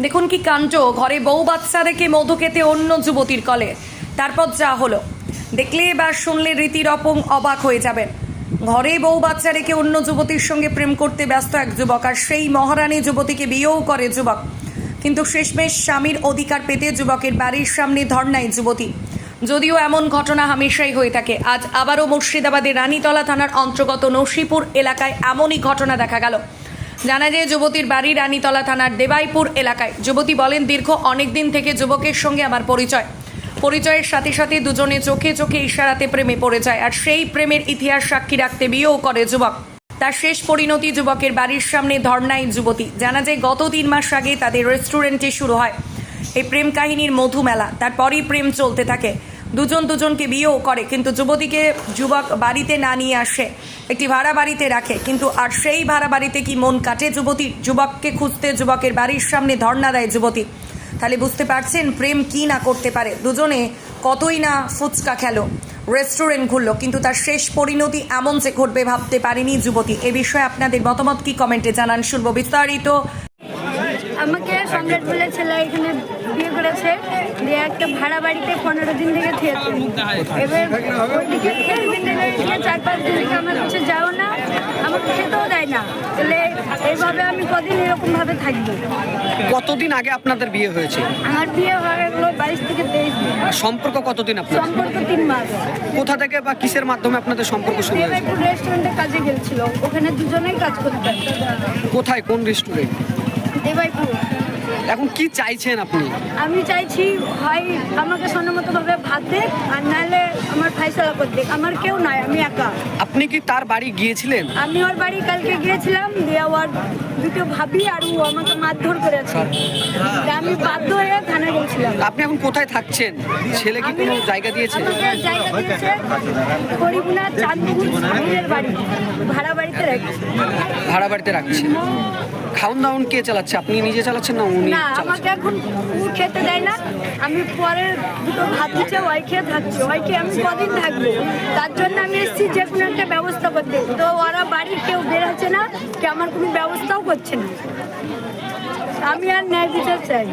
দেখুন কি কাণ্ড। ঘরে বউ বাচ্চা রেখে মধু খেতে অন্য যুবতীর কলে। তারপর যা হলো। দেখলে বা শুনলে রীতির অপং অবাক হয়ে যাবেন। ঘরে বউ বাচ্চা রেখে অন্য যুবতীর সঙ্গে প্রেম করতে ব্যস্ত এক যুবক, আর সেই মহারানী যুবতীকে বিয়েও করে যুবক। কিন্তু শেষমেশ স্বামীর অধিকার পেতে যুবকের বাড়ির সামনে ধর্নায় যুবতী। যদিও এমন ঘটনা হামেশাই হয়ে থাকে। আজ আবারও মুর্শিদাবাদের রানীতলা থানার অন্তর্গত নসিপুর এলাকায় এমনই ঘটনা দেখা গেল। জানা যায়, যুবতীর বাড়ি রানীতলা থানার দেবাইপুর এলাকায়। যুবতী বলেন, দীর্ঘ অনেক দিন থেকে যুবকের সঙ্গে আমার পরিচয়। পরিচয়ের সাথে সাথে দুজনে চোখে চোখে ইশারাতে প্রেমে পড়ে যায়, আর সেই প্রেমের ইতিহাস সাক্ষী রাখতে বিয়েও করে যুবক। তার শেষ পরিণতি যুবকের বাড়ির সামনে ধর্নায় যুবতী। জানা যায়, গত তিন মাস আগে তাদের রেস্টুরেন্টে শুরু হয় এই প্রেম কাহিনীর মধু মেলা তারপরই প্রেম চলতে থাকে। দুজন দুজনকে বিয়েও করে, কিন্তু যুবতীকে যুবক বাড়িতে না নিয়ে আসে। একটি ভাড়া বাড়িতে রাখে। কিন্তু আর সেই ভাড়া বাড়িতে কি মন কাটে? যুবতীর যুবককে খুঁজতে যুবকের বাড়ির সামনে ধর্ণা দেয় যুবতী। তাহলে বুঝতে পারছেন, প্রেম কি না করতে পারে? দুজনে কতই না ফুচকা খেলো, রেস্টুরেন্ট ঘুরলো, কিন্তু তার শেষ পরিণতি এমন যে ঘটবে ভাবতে পারেনি যুবতী। এ বিষয়ে আপনাদের মতামত কি কমেন্টে জানান, শুনব বিস্তারিত। আমাকে সম্রাট বলে ছেলে এখানে বিয়ে করেছে, দিয়ে একটা ভাড়া বাড়িতে পনেরো দিন থেকে থেকে চার পাঁচ দিন থেকে আমার কাছে যাও না আমাকে খেতেও দেয় না তাহলে এইভাবে আমি কদিন এরকমভাবে থাকব। কতদিন আগে আপনাদের বিয়ে হয়েছে? আমার বিয়ে হয়ে গেলো বাইশ থেকে তেইশ সম্পর্ক কতদিন আপনার সম্পর্ক তিন মাস। কোথা থেকে বা কিসের মাধ্যমে আপনাদের সম্পর্ক শুরু হয়েছে একটু রেস্টুরেন্টে কাজে গেছিল ওখানে দুজনেই কাজ করতেন কোথায়? কোন রেস্টুরেন্ট দেবাইপুর। এখন কি চাইছেন আপনি? আমি চাইছি হয় আমাকে সন্ন্যমতভাবে ভাত দেখ আর নাহলে আমার ফাইসলা করে দেখ আমার কেউ নাই আমি একা। আপনি কি তার বাড়ি গিয়েছিলেন? আমি ওর বাড়ি কালকে গিয়েছিলাম দিয়ে ওর দুটো ভাবি আর ও আমাকে মারধর করেছে। আমি বাধ্য হয়ে থানায় গেছিলাম আপনি এখন কোথায় থাকছেন? ছেলে কি কোনো জায়গা দিয়েছে? আমাকে জায়গা দিয়েছে করিমুনা চাঁদপুর বাড়ি ভাড়া বাড়িতে রাখছি। ভাড়া বাড়িতে রাখছে। খাউন দাউন কে চালাচ্ছে? আপনি নিজে চালাচ্ছেন না উনি না আমাকে এখন খেতে দেয় না। আমি পরে দুটো ভাত দিচ্ছে ওই খেয়ে থাকছি। ওই খেয়ে আমি কদিন থাকব? তার জন্য আমি এসেছি যে কোনো একটা ব্যবস্থা করতে। তো ওরা বাড়ির কেউ বের হচ্ছে না কি আমার কোনো ব্যবস্থাও করছে না। আমি আর ন্যায় বিচার চাই।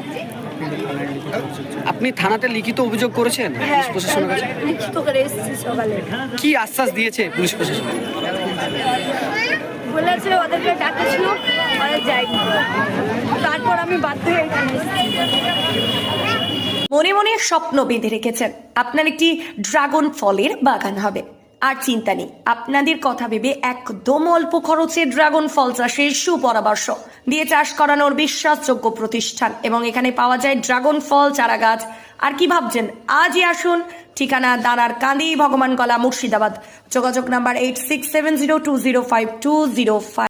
আপনি থানাতে লিখিত অভিযোগ করেছেন হ্যাঁ পুলিশ প্রশাসনের কাছে? লিখিত করে এসেছি সকালে। কি আশ্বাস দিয়েছে পুলিশ প্রশাসন? বলেছে ওদেরকে ডাকেছিল। যায়নি তারপর আমি বাধ্য হয়ে মনে মনে স্বপ্ন বেঁধে রেখেছেন, আপনার একটি ড্রাগন ফলের বাগান হবে। আর চিন্তা নেই, আপনাদের কথা ভেবে একদম অল্প খরচে ড্রাগন ফল চাষের সুপরামর্শ দিয়ে চাষ করানোর বিশ্বাসযোগ্য প্রতিষ্ঠান। এবং এখানে পাওয়া যায় ড্রাগন ফল চারা গাছ আর কি ভাবছেন? আজই আসুন, ঠিকানা দানার কান্দি ভগবান কলা মুর্শিদাবাদ। যোগাযোগ number eight six seven zero two zero five two zero five